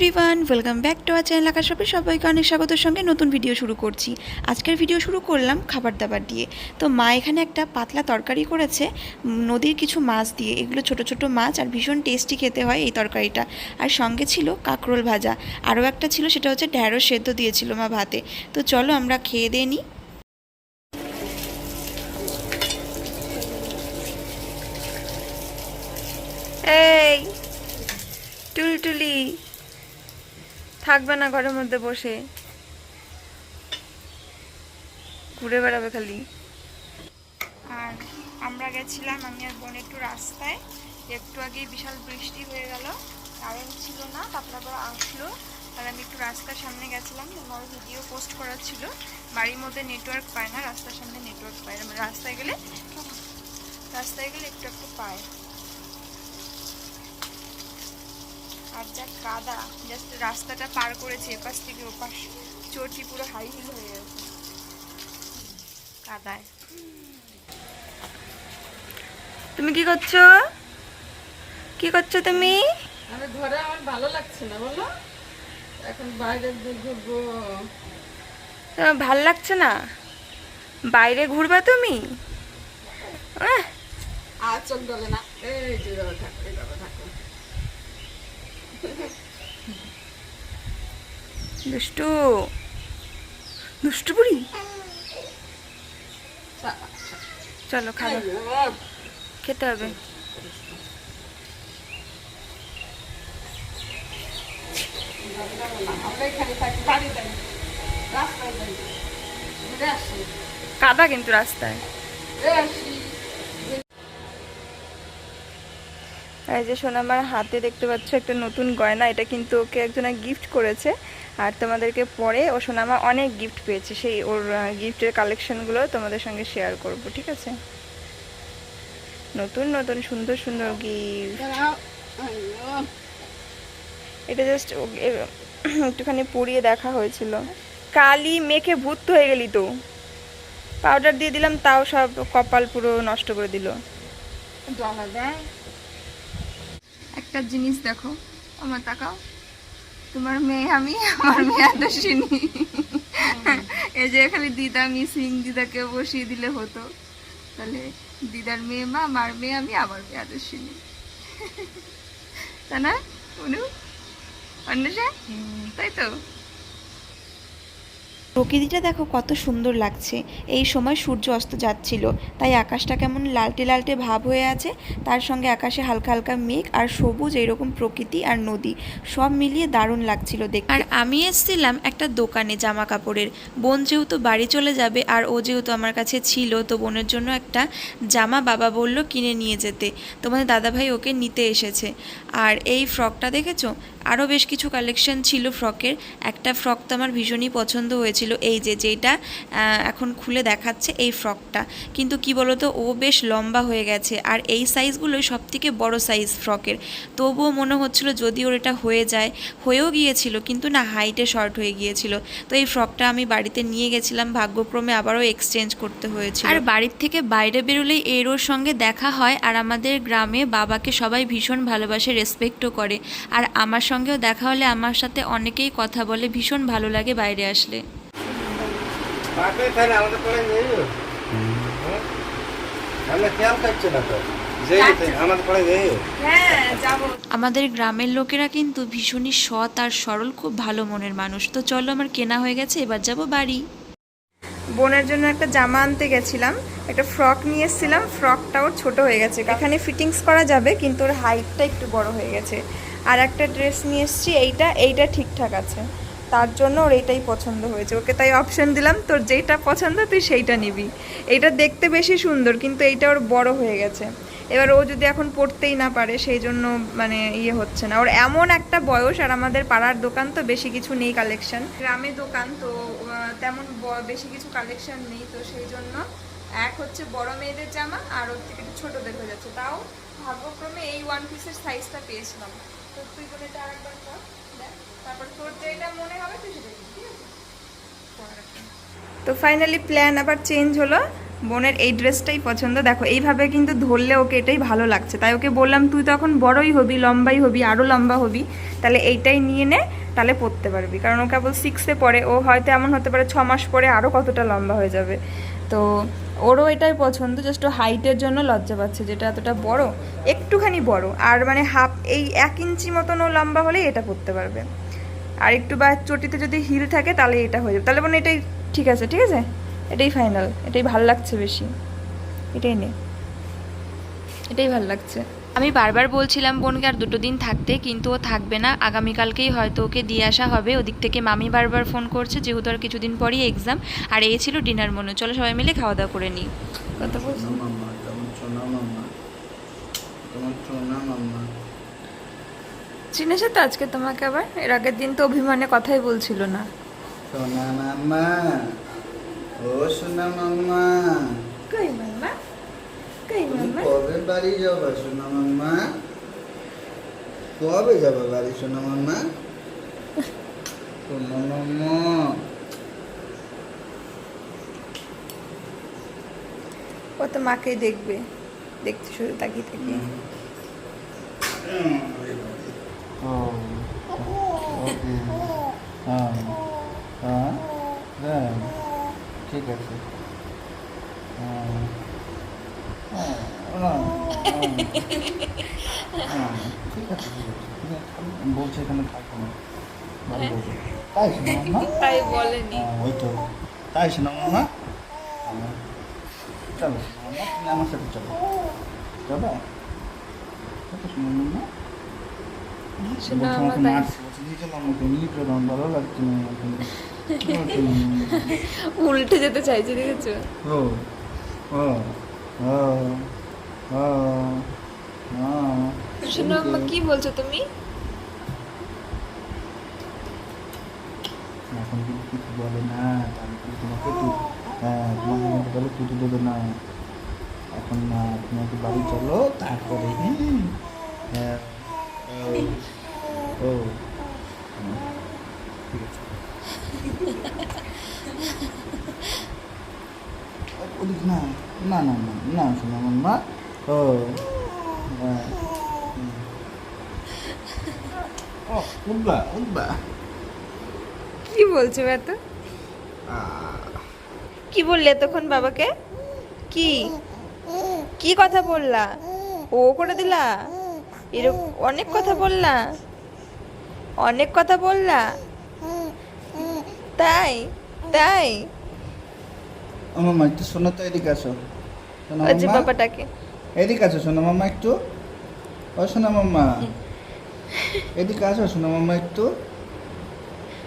Everyone, welcome back to our channel Akash শপে সবাইকে অনেক স্বাগতের সঙ্গে নতুন ভিডিও শুরু করছি। আজকের ভিডিও শুরু করলাম খাবার দাবার দিয়ে। তো মা এখানে একটা পাতলা তরকারি করেছে নদীর কিছু মাছ দিয়ে। এগুলো ছোট ছোট মাছ আর ভীষণ টেস্টি খেতে হয় এই তরকারিটা। আর সঙ্গে ছিল কাঁকরোল ভাজা। আরও একটা ছিল, সেটা হচ্ছে ঢ্যাঁড়স সেদ্ধ দিয়েছিল মা ভাতে। তো চলো আমরা খেয়ে দিয়ে নিই এই টুলটুলি থাকবে না ঘরের মধ্যে বসে। ঘুরে বেড়াবে খালি। আর আমরা গেছিলাম, আমি আর বোন একটু রাস্তায়। একটু আগেই বিশাল বৃষ্টি হয়ে গেল, কারেন্ট ছিল না, তারপর আসলো। আর আমি একটু রাস্তার সামনে গেছিলাম আমার ভিডিও পোস্ট করার ছিল বাড়ির মধ্যে নেটওয়ার্ক পায় না, রাস্তার সামনে নেটওয়ার্ক পায় না। মানে রাস্তায় গেলে রাস্তায় গেলে একটু একটু পায়। আর যা কাদা জাস্ট রাস্তাটা পার করেছে এপাশ থেকে ওপাশ। চটি পুরো হাই হিল হয়ে গেছে। কাদায়। তুমি কি করছ? কি করছ তুমি? আমি ঘরে আমার ভালো লাগছে না বলো। এখন বাইরে ঘুরবো। তোমার ভালো লাগছে না? বাইরে ঘুরবা তুমি? আর চোখ ডলে না। এই যে থাকো থাকো। দুষ্টু। দুষ্টু বুড়ি? চলো খাব। খেতে হবে। কাদা কিন্তু রাস্তায় ঘুরে আসি এই যে সোনামার হাতে দেখতে পাচ্ছ একটা নতুন গয়না, এটা কিন্তু ওকে একজনে গিফট করেছে। আর তোমাদেরকে পরে ও সোনামা অনেক গিফট পেয়েছে, সেই ওর গিফটের কালেকশনগুলো তোমাদের সঙ্গে শেয়ার করব, ঠিক আছে? নতুন নতুন, সুন্দর সুন্দর গিফট এটা জাস্ট একটুখানি পরিয়ে দেখা হয়েছিল। কালি মেখে ভূত হয়ে গেলি তো। পাউডার দিয়ে দিলাম, তাও সব কপাল পুরো নষ্ট করে দিল। দেয় একটা জিনিস দেখো। আমার তাকাও। তোমার মেয়ে আমি আমার মেয়ে আদর্শিনী। এই যে খালি দিদা মিসিং দিদাকে বসিয়ে দিলে হতো। তাহলে দিদার মেয়ে মা আমার মেয়ে আমি আমার মেয়ে আদর্শিনী। তাই না অনু? অন্বেষা? তাই তো? প্রকৃতিটা দেখো কত সুন্দর লাগছে। এই সময় সূর্য অস্ত যাচ্ছিল, তাই আকাশটা কেমন লালটে লালটে ভাব হয়ে আছে। তার সঙ্গে আকাশে হালকা হালকা মেঘ আর সবুজ এইরকম প্রকৃতি আর নদী, সব মিলিয়ে দারুণ লাগছিল দেখতে। আর আমি এসেছিলাম একটা দোকানে জামা কাপড়ের বোন যেহেতু বাড়ি চলে যাবে আর ও যেহেতু আমার কাছে ছিল, তো বোনের জন্য একটা জামা বাবা বলল কিনে নিয়ে যেতে। তোমাদের দাদাভাই ওকে নিতে এসেছে। আর এই ফ্রকটা দেখেছ? আরও বেশ কিছু কালেকশন ছিল ফ্রকের। একটা ফ্রক তো আমার ভীষণই পছন্দ হয়েছিল। এই যে যেটা এখন খুলে দেখাচ্ছে এই ফ্রকটা। কিন্তু কি বলতো, ও বেশ লম্বা হয়ে গেছে। আর এই সাইজগুলোই সব থেকে বড় সাইজ ফ্রকের। তবুও মনে হচ্ছিল যদি ওর এটা হয়ে যায়, হয়েও গিয়েছিল, কিন্তু না হাইটে শর্ট হয়ে গিয়েছিল। তো এই ফ্রকটা আমি বাড়িতে নিয়ে গেছিলাম, ভাগ্যক্রমে আবারও এক্সচেঞ্জ করতে হয়েছে আর বাড়ির থেকে বাইরে বেরোলেই এর ওর সঙ্গে দেখা হয়, আর আমাদের গ্রামে বাবাকে সবাই ভীষণ ভালোবাসে রেসপেক্টও করে। আর আমার সঙ্গেও দেখা হলে আমার সাথে অনেকেই কথা বলে ভীষণ ভালো লাগে বাইরে আসলে। পাকে তাহলে আমাদের পরে নেই আমরা খেয়াল করছি না তো? যে আমাদের পরে নেই হ্যাঁ আমাদের গ্রামের লোকেরা কিন্তু ভীষণই সৎ আর সরল খুব ভালো মনের মানুষ। তো চলো আমার কেনা হয়ে গেছে এবার যাব বাড়ি। বোনের জন্য একটা জামা আনতে গেছিলাম। একটা ফ্রক নিয়ে এসেছিলাম ফ্রকটা ওর ছোট হয়ে গেছে। এখানে ফিটিংস করা যাবে, কিন্তু ওর হাইটটা একটু বড় হয়ে গেছে। আর একটা ড্রেস নিয়ে এসেছি, এইটা এইটা ঠিকঠাক আছে। তার জন্য ওর এইটাই পছন্দ হয়েছে। ওকে তাই অপশন দিলাম, তোর যেইটা পছন্দ, তুই সেইটা নিবি। এইটা দেখতে বেশি সুন্দর, কিন্তু এইটা ওর বড় হয়ে গেছে। এবার ও যদি এখন পড়তেই না পারে, সেই জন্য মানে ইয়ে হচ্ছে না। ওর এমন একটা বয়স, আর আমাদের পাড়ার দোকান তো বেশি কিছু নেই কালেকশন গ্রামে দোকান, তো তেমন বেশি কিছু কালেকশন নেই, তো সেই জন্য এক হচ্ছে বড় মেয়েদের জামা, আর ওর থেকে একটু ছোটদের হয়ে যাচ্ছে। তাও ভাগ্যক্রমে এই ওয়ান পিসের সাইজটা পেয়েছিলাম। তো তুই বলে এটা আরেকবার তারপর তোর যেটা মনে হবে, তুই সেটা তো ফাইনালি প্ল্যান আবার চেঞ্জ হলো। বোনের এই ড্রেসটাই পছন্দ। দেখো, এইভাবে কিন্তু ধরলে ওকে এটাই ভালো লাগছে। তাই ওকে বললাম, তুই তো এখন বড়ই হবি, লম্বাই হবি আরও লম্বা হবি। তাহলে এইটাই নিয়ে নে, তাহলে পরতে পারবি। কারণ ও কেবল সিক্সে পড়ে। ও হয়তো এমন হতে পারে, ছ মাস পরে আরও কতটা লম্বা হয়ে যাবে। তো ওরও এটাই পছন্দ জাস্ট হাইটের জন্য লজ্জা পাচ্ছে, যেটা এতটা বড়, একটুখানি বড়। আর মানে হাফ এই এক ইঞ্চি মতন ও লম্বা হলেই এটা করতে পারবে। আর একটু বা চটিতে যদি হিল থাকে, তাহলে এটা হয়ে যাবে। তাহলে মানে এটাই ঠিক আছে ঠিক আছে? এটাই ফাইনাল এটাই ভালো লাগছে বেশি। এটাই নে। এটাই ভালো লাগছে। আমি বারবার বলছিলাম বোনকে আর দুটো দিন থাকতে কিন্তু ও থাকবে না। আগামীকালকেই হয়তো ওকে দিয়ে আসা হবে। ওদিক থেকে মামি বারবার ফোন করছে যেহেতু আর কিছুদিন পরই এক্সাম আর এই ছিল ডিনার মনে চলো সবাই মিলে খাওয়া দাওয়া করে নিই। চিনেছে তো আজকে তোমাকে আবার? এর আগের দিন তো অভিমানে কথাই বলছিল না। সোনা মাম্মা। ও সোনা মাম্মা। কই মাম্মা? কবে বাড়ি যাবা সোনা মাম্মা কবে যাবে বাড়ি সোনা মাম্মা সোনা মাম্মা ও তো মাকেই দেখবে দেখতে শুধু তাকিয়ে হ্যাঁ হ্যাঁ হ্যাঁ ঠিক আছে বলছি এখানে থাকব না তাই শোনা তাই বলেনি ওই তো তাই শোনা হ্যাঁ। চলো তুমি আমার সাথে চলো যাবে কত শোনা মামা শোনা বলছে মামা আমাকে তাই- মারছে বলছে নিয়ে চলো আমাকে নিয়ে চলো আমার ভালো লাগছে না না। উল্টে যেতে চাইছে দেখেছ ও ও শোনো আম্মা কি বলছো তুমি? এখন কিন্তু কিছু বলে না তাহলে তোমাকে হ্যাঁ তোমাকে বলে তুই দেবে না। এখন না তোমাকে বাড়ি চলো তারপরে হ্যাঁ। হ্যাঁ ও। ও। ঠিক আছে। ওদিক না। না না না না শোনা মাম্মা ও হ্যাঁ। হুম। ও উঠবা উঠবা। কি বলছো এত? কি বললে এতক্ষণ বাবাকে? কি? কি কথা বললা? ও করে দিলা? এরকম অনেক কথা বললা। অনেক কথা বললা। তাই তাই। মামা একটু শোনো তো এদিকে আসো। যে মাম্মা বাবাটাকে এদিকে আসো শোনো মাম্মা একটু। ও শোনো মাম্মা। এদিকে আসো শোনো মাম্মা একটু।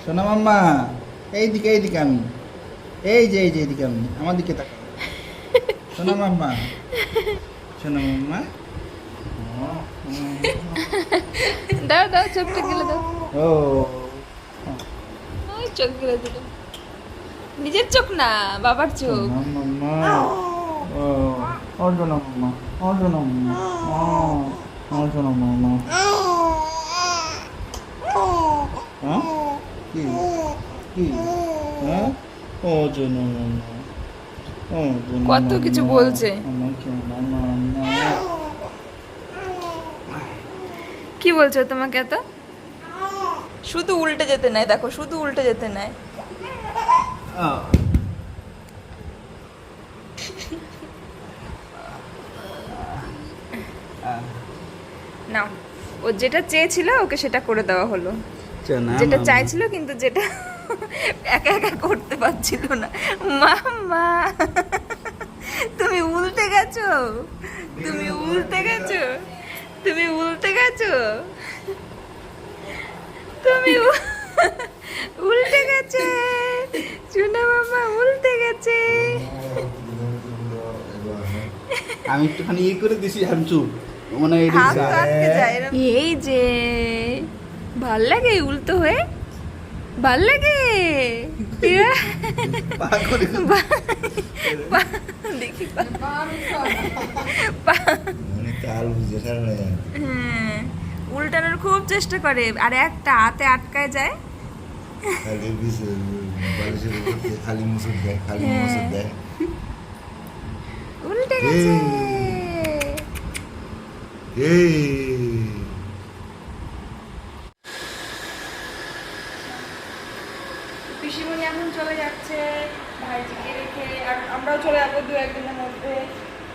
শোনো মাম্মা। এইদিকে এইদিকে আমি। এই যে এই যে এইদিকে আমি। আমার দিকে তাকাও। শোনো মাম্মা। শোনো মাম্মা। দাও দাও চোখটা গেলে দাও। ও চোখ গেলে দিল। নিজের চোখ না বাবার চোখ? কি? কি? হ্যাঁ? কত কিছু বলছে। কি বলছো তোমাকে এত? শুধু উল্টে যেতে নাই দেখো শুধু উল্টে যেতে নাই। নাও ও যেটা চেয়েছিল ওকে সেটা করে দেওয়া হলো। যেটা মাম্মা। চাইছিল কিন্তু যেটা একা একা করতে পারছিল না। মাম্মা তুমি উল্টে গেছো। তুমি উল্টে গেছো। তুমি উল্টে গেছো। তুমি আমি একটুখানি ইয়ে করে দিছি আমি চুপ মানে এই যে ভালো লাগে উল্টো হয়ে? ভালো লাগে? দেখি মানে হ্যাঁ, উল্টানোর খুব চেষ্টা করে আর একটা হাতে আটকায় যায়। খালি মুসুর দেয় খালি হ্যাঁ। মুসুর দেয়। গেছে পিসিমণি এখন চলে যাচ্ছে ভাইজিকে রেখে আর আমরাও চলে যাব দু একদিনের মধ্যে।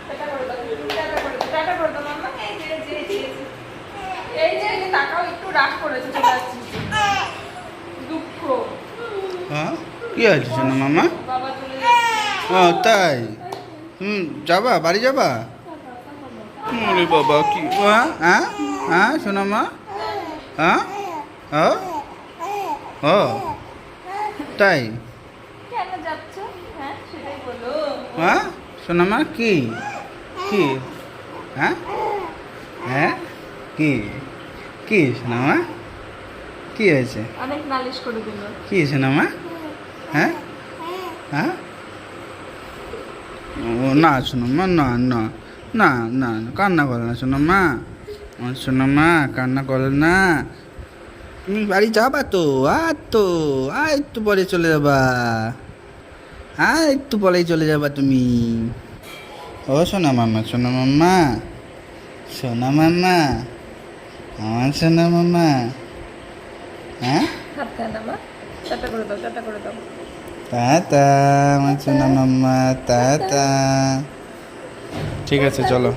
টাটা করে দাও টাটা করে দাও টাটা করে দাও মাম্মা এই যে এই যে, এই। এই তাকাও একটু রাগ করেছে চলে যাচ্ছি। দুঃখ। হ্যাঁ? কি সোনা মামা? বাবা চলে যাচ্ছে। ও তাই। হুম যাবা বাড়ি যাবা? আরে বাবা কি? হ্যাঁ হ্যাঁ হ্যাঁ সোনা মা। হ্যাঁ? ও ও তাই? হ্যাঁ সেটাই বলো। হ্যাঁ সোনা মা কি? কি? হ্যাঁ? হ্যাঁ? কি? কি সোনা মা? কি হয়েছে? অনেক নালিশ করে দিল। কি সোনা মা? হ্যাঁ? হ্যাঁ? না শোনো মা না না না না, কান্না করে না শোনো মা আমার শোনো মা কান্না করে না। তুমি বাড়ি যাবা তো? আর তো আর একটু পরে চলে যাবা। আর একটু পরেই চলে যাবা তুমি। ও সোনা মামা সোনা মাম্মা সোনা মাম্মা আমার সোনা মাম্মা হ্যাঁ হাত করে দাও করে দাও। টাটা আমার সোনা মাম্মা টাটা ঠিক আছে চলো